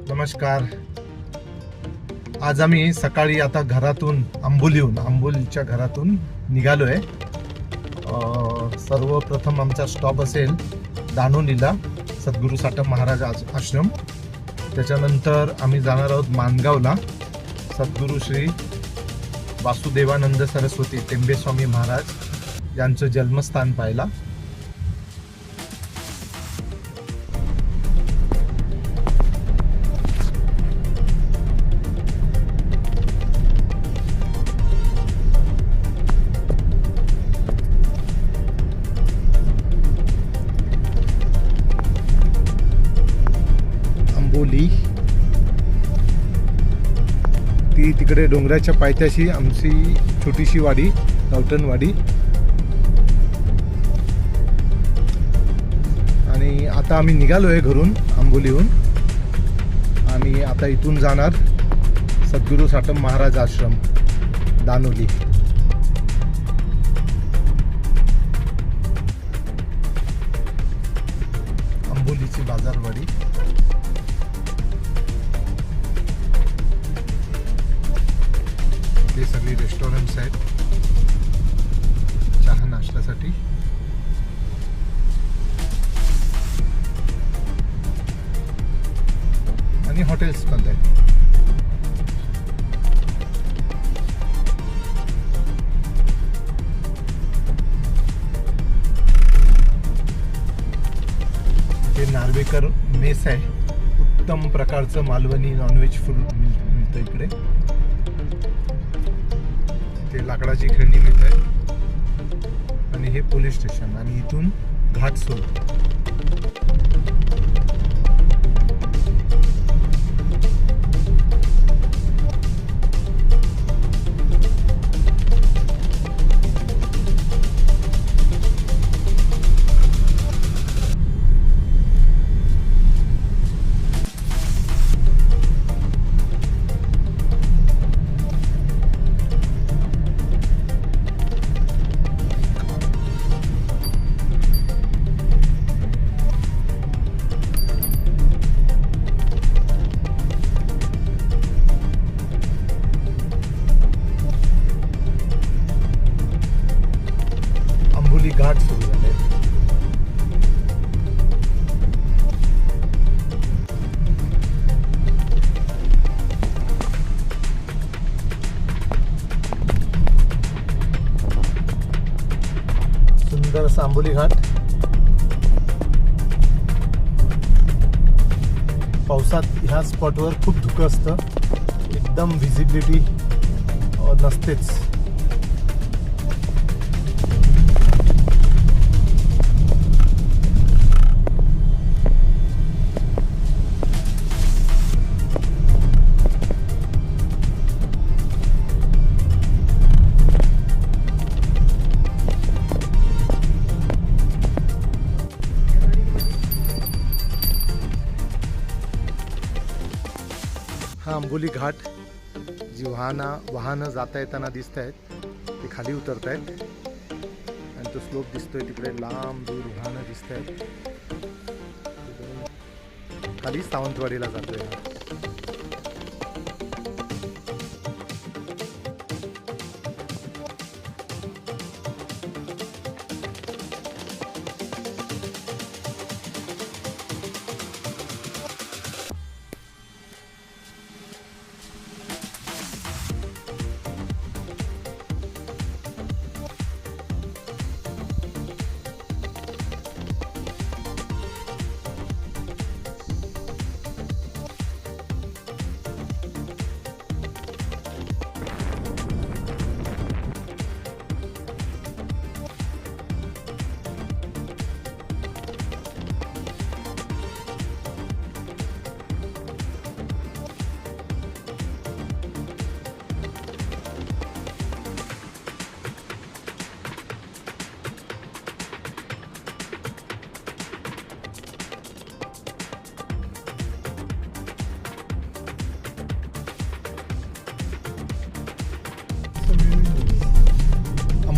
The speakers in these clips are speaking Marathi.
नमस्कार. आज आम्ही सकाळी आता घरातून आंबोलीहून आंबोलीच्या घरातून निघालो आहे सर्वप्रथम आमचा स्टॉप असेल दानोलीला सद्गुरू साठम महाराज आज- आश्रम. त्याच्यानंतर आम्ही जाणार आहोत मानगावला. सद्गुरू श्री वासुदेवानंद सरस्वती टेंबेस्वामी महाराज यांचं जन्मस्थान पाहिला इकडे डोंगराच्या पायथ्याशी आमची छोटीशी वाडी गावठणवाडी आणि आता आम्ही निघालो आहे घरून आंबोलीहून. आणि आता इथून जाणार सद्गुरू साटम महाराज आश्रम दानोली. ते मेस आहे. उत्तम प्रकारचं मालवणी नॉनव्हेज फूड मिळतं इकडे. ते लाकडाची खेळणी मिळत आहे. आणि हे पोलीस स्टेशन आणि इथून घाट सोडतो घाट सुरू झाले. सुंदर सांबोली घाट. पावसात ह्या स्पॉटवर खूप धुकं असतं. एकदम व्हिजिबिलिटी नसतेच. हा आंबोली घाट जी वाहना वाहनं जाता येताना दिसत आहेत ते खाली उतरत आहेत आणि तो स्लोप दिसतोय तिकडे लांब दूर वाहनं दिसत आहेत खाली सावंतवाडीला जातोय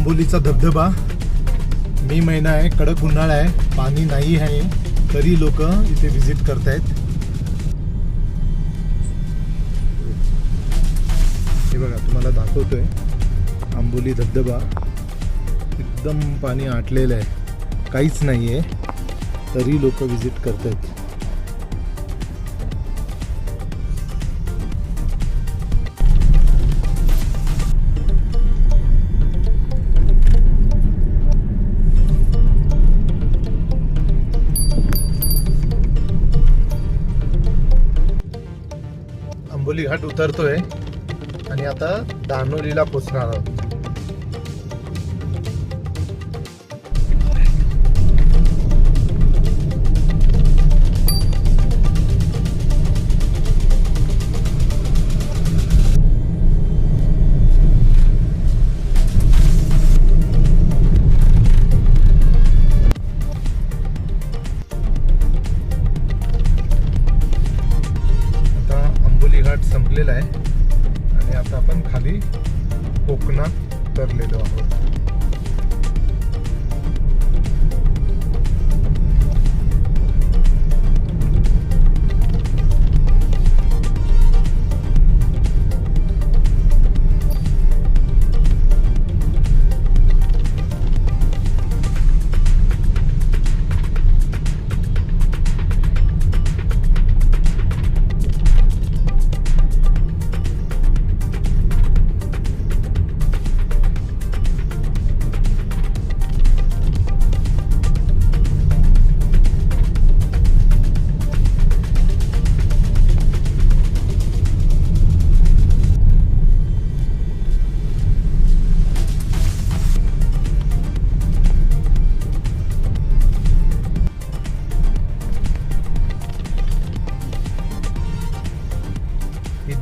आंबोलीचा धबधबा. मे महिना आहे कडक उन्हाळा आहे पाणी नाही आहे तरी लोक इथे व्हिजिट करत आहेत हे बघा तुम्हाला दाखवतोय. आंबोली धबधबा. एकदम पाणी आटलेलं आहे. काहीच नाही आहे तरी लोक व्हिजिट करत आहेत आंबोली घाट उतरतोय आणि आता दानोलीला पोचणार आहोत.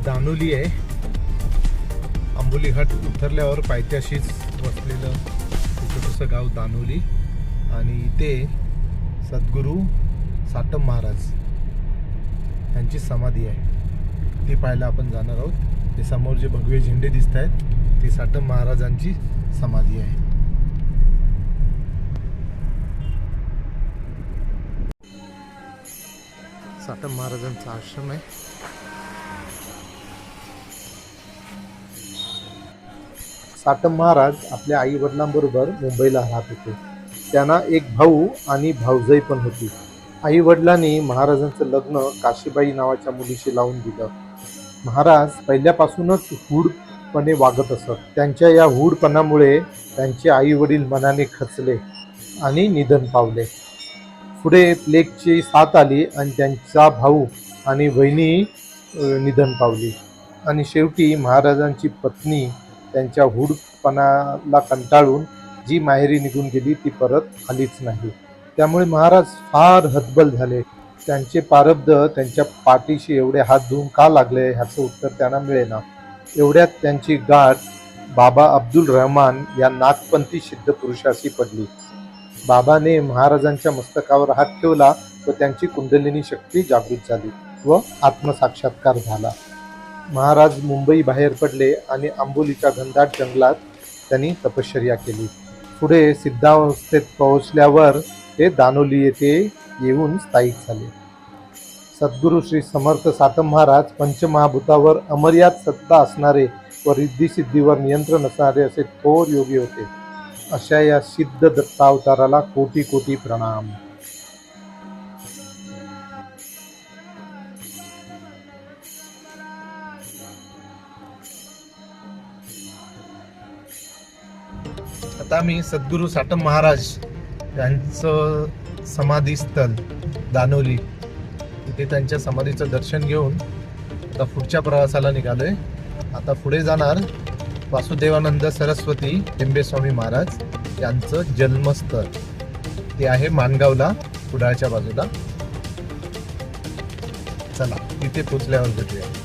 दानोली आहे. आंबोली घाट उतरल्यावर पायथ्याशीच वसलेलं छोटंसं गाव दानोली. आणि इथे सद्गुरू साटम महाराज यांची समाधी आहे. ती पाहायला आपण जाणार आहोत. ते समोर जे भगवे झेंडे दिसत आहेत ती साटम महाराजांची समाधी आहे. साटम महाराजांचा आश्रम आहे. साटम महाराज आपल्या आई वडिलांबरोबर मुंबईला राहत होते. त्यांना एक भाऊ आणि भाऊजाई पण होती. आई वडिलांनी महाराजांचं लग्न काशीबाई नावाच्या मुलीशी लावून दिलं. महाराज पहिल्यापासूनच हूडपणे वागत असत. त्यांच्या या हूडपणामुळे त्यांचे आई वडील मनाने खचले आणि निधन पावले. पुढे प्लेगची साथ आली आणि त्यांचा भाऊ आणि बहिणी निधन पावली. आणि शेवटी महाराजांची पत्नी त्यांच्या हुडपणाला कंटाळून जी माहेरी निघून गेली ती परत आलीच नाही. त्यामुळे महाराज फार हतबल झाले. त्यांचे पारब्ध त्यांच्या पाठीशी एवढे हात धुवून का लागले ह्याचं उत्तर त्यांना मिळेना. एवढ्यात त्यांची गाठ बाबा अब्दुल रहमान या नागपंथी सिद्ध पुरुषाशी पडली. बाबाने महाराजांच्या मस्तकावर हात ठेवला व त्यांची कुंडलिनी शक्ती जागृत झाली व आत्मसाक्षात्कार झाला. महाराज मुंबई बाहेर पडले आणि आंबोलीच्या घनदाट जंगलात त्यांनी तपश्चर्या केली. पुढे सिद्धावस्थेत पोहोचल्यावर ते दानोली येथे येऊन स्थायिक झाले. सद्गुरू श्री समर्थ सातम महाराज पंचमहाभूतावर अमर्याद सत्ता असणारे व रिद्धिसिद्धीवर नियंत्रण असणारे असे थोर योगी होते. अशा या सिद्ध दत्तावताराला कोटी कोटी प्रणाम. आता मी सद्गुरू साटम महाराज यांचं समाधीस्थल दानोली. तिथे त्यांच्या समाधीचं दर्शन घेऊन आता पुढच्या प्रवासाला निघालोय. आता पुढे जाणार वासुदेवानंद सरस्वती लिंबेस्वामी महाराज यांचं जन्मस्थळ. ते आहे मानगावला कुडाळच्या बाजूला. चला तिथे पोचल्यावर भेटूया.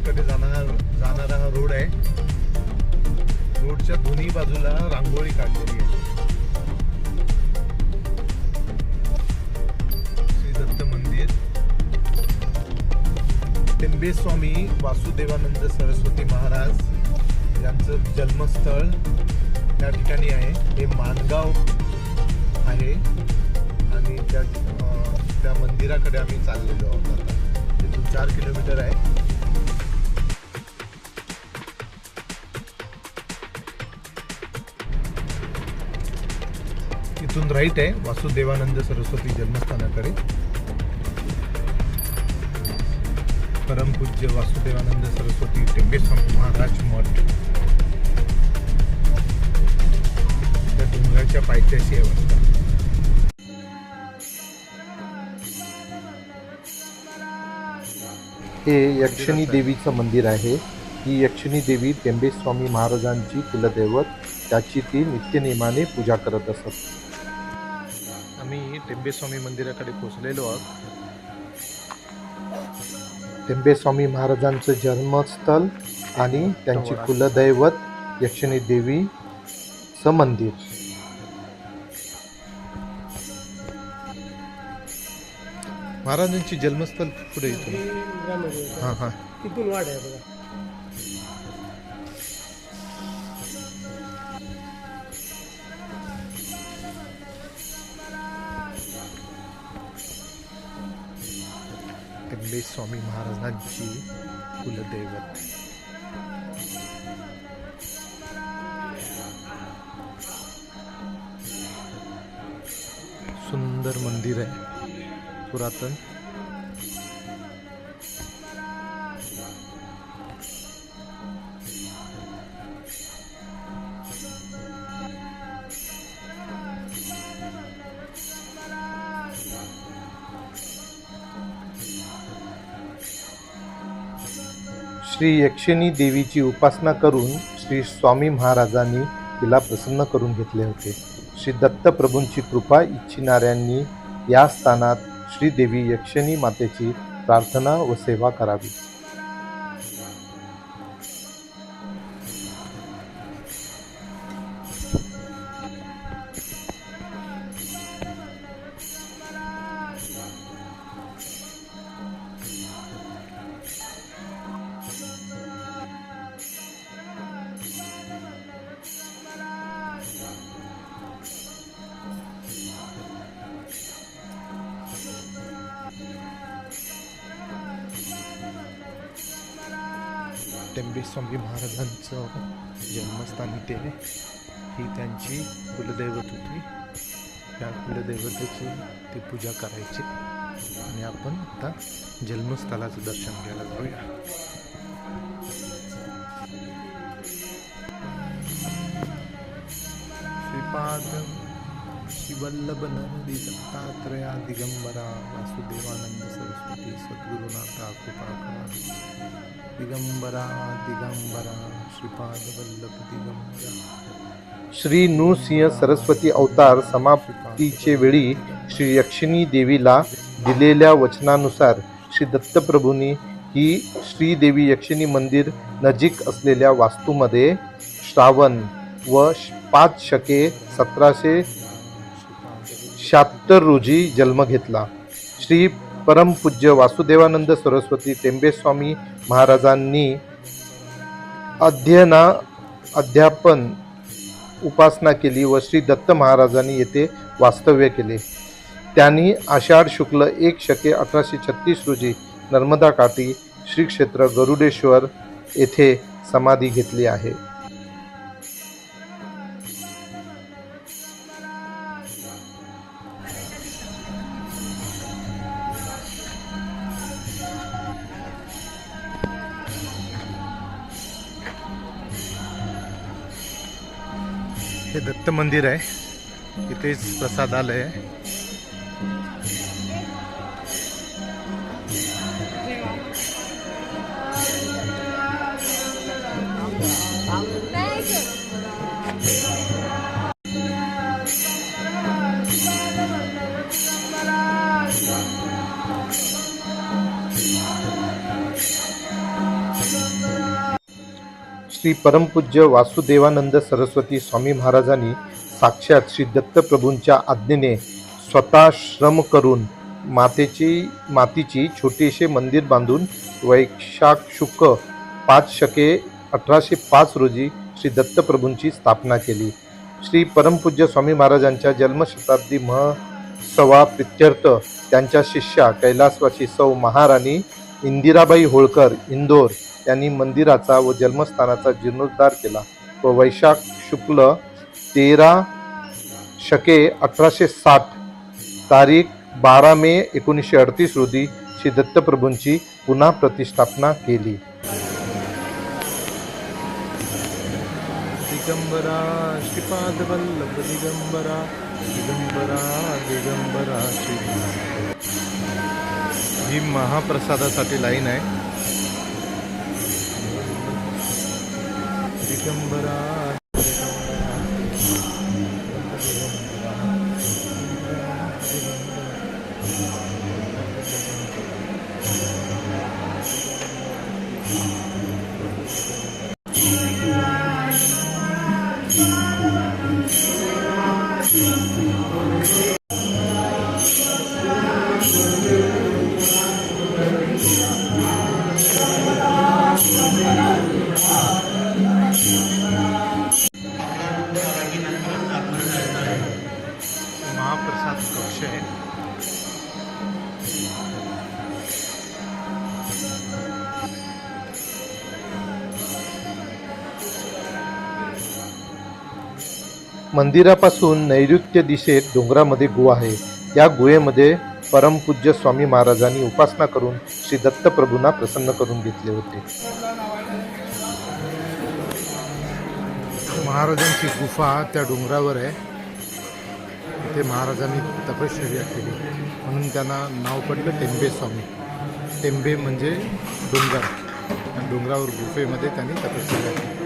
मंदिरकडे जाणार जाणारा हा रोड आहे. रोडच्या दोन्ही बाजूला रांगोळी काढलेली आहे. श्री दत्त मंदिर. टिंबेस्वामी वासुदेवानंद सरस्वती महाराज यांचं जन्मस्थळ त्या ठिकाणी आहे. हे मानगाव आहे आणि त्या त्या मंदिराकडे आम्ही चाललेलो आहोत आता. तिथून चार किलोमीटर आहे. इथून राईट आहे. वासुदेवानंद सरस्वती जन्मस्थानाकडे. परमपूज्य वासुदेवानंद सरस्वती टेंबेस्वामी महाराज मठ. त्या डोंगराच्या पायथ्याशी आहे वाटतं हे यक्षिणी देवीचं मंदिर आहे. ही यक्षिणी देवी टेंबेस्वामी महाराजांची कुलदैवत. त्याची ती नित्यनेमाने पूजा करत असत. आम्ही टेंबेस्वामी मंदिराकडे पोहोचलेलो आहोत. टेंबेस्वामी महाराजांचं जन्मस्थळ आणि त्यांची कुलदैवत यक्षिणी देवीचं मंदिर. महाराजांची जन्मस्थळ पुढे इथून? हां हां. तिथून वाट आहे बघा. टेंबे स्वामी महाराजांची कुलदैवत. सुंदर मंदिर आहे. पुरातन. श्री यक्षिणी देवीची उपासना करून श्री स्वामी महाराजांनी तिला प्रसन्न करून घेतले होते. श्री दत्तप्रभूंची कृपा इच्छिणाऱ्यांनी या स्थानात श्रीदेवी यक्षिणी मातेची प्रार्थना व सेवा करावी. टेंबे स्वामी महाराजांचं जन्मस्थान इथे आहे. ही त्यांची कुलदैवत होती. त्या कुलदैवतेची ते पूजा करायची. आणि आपण आता जन्मस्थळाचं दर्शन घ्यायला जाऊया. शिवल्लभ दत्तात्रया दिगंबरा वासुदेवानंद सरस्वती सद्गुरुनाथा कृपाकरा दिगंबरा दिगंबरा श्रीपाद वल्लभ दिगंबरा श्री नृसिंह सरस्वती अवतार समाप्तीचे वेळी श्री यक्षिणी देवीला दिलेल्या वचनानुसार श्री दत्तप्रभूंनी ही श्रीदेवी यक्षिणी मंदिर नजीक असलेल्या वास्तूमध्ये श्रावण व श- पाच शके सतराशे शहात्तर रोजी जन्म घेतला. श्री परमपूज्य वासुदेवानंद सरस्वती टेंबेस्वामी महाराजांनी अध्ययना अध्यापन उपासना केली व श्री दत्त महाराजांनी येथे वास्तव्य केले. त्यांनी आषाढ शुक्ल एक शके अठराशे छत्तीस रोजी नर्मदा काठी श्री क्षेत्र गरुडेश्वर येथे समाधी घेतली आहे. हे दत्त मंदिर आहे. इथेच प्रसादालय आहे श्री परमपूज्य वासुदेवानंद सरस्वती स्वामी महाराजांनी साक्षात श्री दत्तप्रभूंच्या आज्ञेने स्वतः श्रम करून मातेची मातीची छोटेसे मंदिर बांधून वैशाख शुक पाच शके अठराशे पाच रोजी श्री दत्तप्रभूंची स्थापना केली. श्री परमपूज्य स्वामी महाराजांच्या जन्मशताब्दी महोत्सवा प्रित्यर्थ त्यांच्या शिष्या कैलासवासी सौ महाराणी इंदिराबाई होळकर इंदोर यांनी मंदिराचा व जन्मस्थानाचा जीर्णोद्धार केला. व वैशाख शुक्ल तेरा शके अठराशे साठ तारीख बारा मे एकोणीसशे अडतीस रोजी श्री दत्तप्रभूंची पुन्हा प्रतिष्ठापना केली. दिगंबरा श्रीपादवल्लभ दिगंबरा दिगंबरा दिगंबरा श्री ही महाप्रसादासाठी लाईन आहे. Digambara Thank you. महाप्रसाद कक्ष आहे. मंदिरापासून नैऋत्य दिशेत डोंगरामध्ये गुहा आहे. या गुहेमध्ये परमपूज्य स्वामी महाराजांनी उपासना करून श्री दत्तप्रभूंना प्रसन्न करून घेतले होते. महाराजांची गुफा त्या डोंगरावर आहे. तिथे महाराजांनी तपश्चर्या केली. म्हणून त्यांना नाव पडलं टेंबे स्वामी. टेंबे म्हणजे डोंगर. आणि डोंगरावर गुफेमध्ये त्यांनी तपश्चर्या केली.